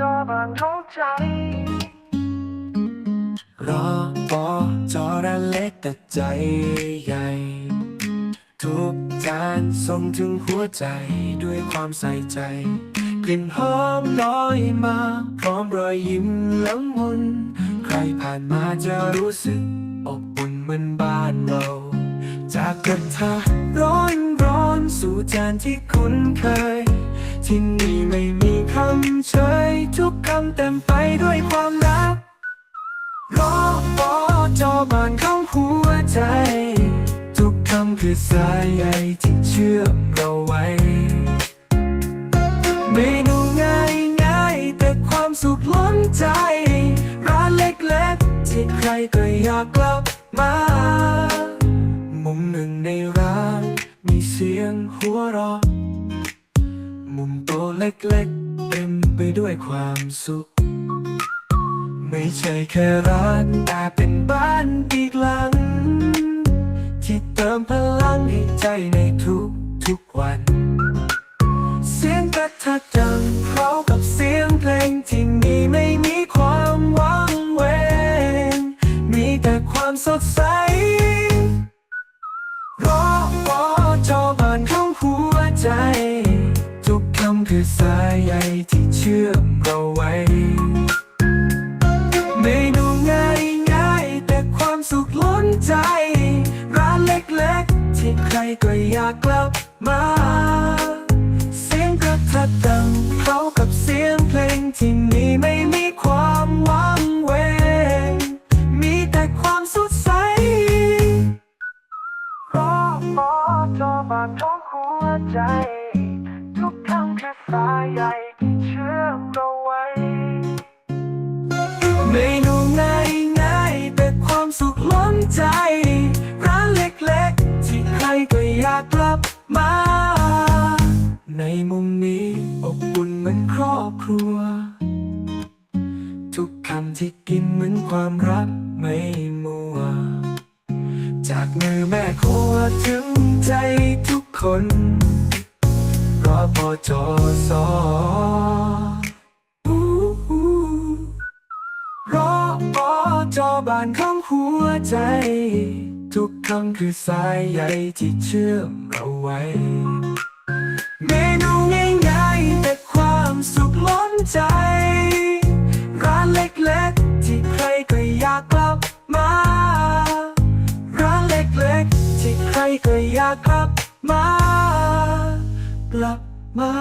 จอบางท้องใจรอปอจอระเล็กแต่ใจใหญ่ ทุกจานส่งถึงหัวใจด้วยความใส่ใจ กลิ่นหอมลอยมา พร้อมรอยยิ้มละมุน ใครผ่านมาจะรู้สึกอบอุ่นเหมือนบ้านเรา จากกระทะร้อนร้อนสู่จานที่คุ้นเคย ที่นี่ไม่มีำเฉยทุกคำเต็มไปด้วยความรักรอปอจอบานเข้าหัวใจ ทุกคำคือสายใยที่เชื่อมเราไว้ เมนูง่ายง่ายแต่ความสุขล้นใจ ร้านเล็กๆที่ใครก็อยากกลับมามุมหนึ่งในร้าน มีเสียงหัวเราะมุมโตเล็กๆ เต็มไปด้วยความสุข ไม่ใช่แค่ร้านแต่เป็นบ้านอีกหลัง ที่เติมพลังให้ใจในทุกทุกๆวัน เสียงกระทัดดังเพราะกับเสียงเพลงที่นี่ไม่มีความวังเวงมีแต่ความสดใส ก็อยากกลับมา เสียงกระทัดดังเข้ากับเสียงเพลงที่นี่ไม่มีความหวังเวงมีแต่ความสดใสรอปอจอบางท้องหัวใจ ทุกคำคือสายใยที่เชื่อมเราไว้เมนูง่ายง่ายๆแต่ความสุขล้นใจ ก็อยากกลับมา ในมุมนี้อบอุ่นเหมือนครอบครัว ทุกคำที่กินเหมือนความรักไม่มัว จากมือแม่ครัวถึงใจทุกคนรอพอจอสอรอปอจอบานของหัวใจ ทุกคำคือสายใยที่เชื่อมเราไว้ เมนูง่ายๆแต่ความสุขล้นใจ ร้านเล็กๆ ที่ใครก็อยากกลับมา ร้านเล็กๆ ที่ใครก็อยากกลับมา กลับมา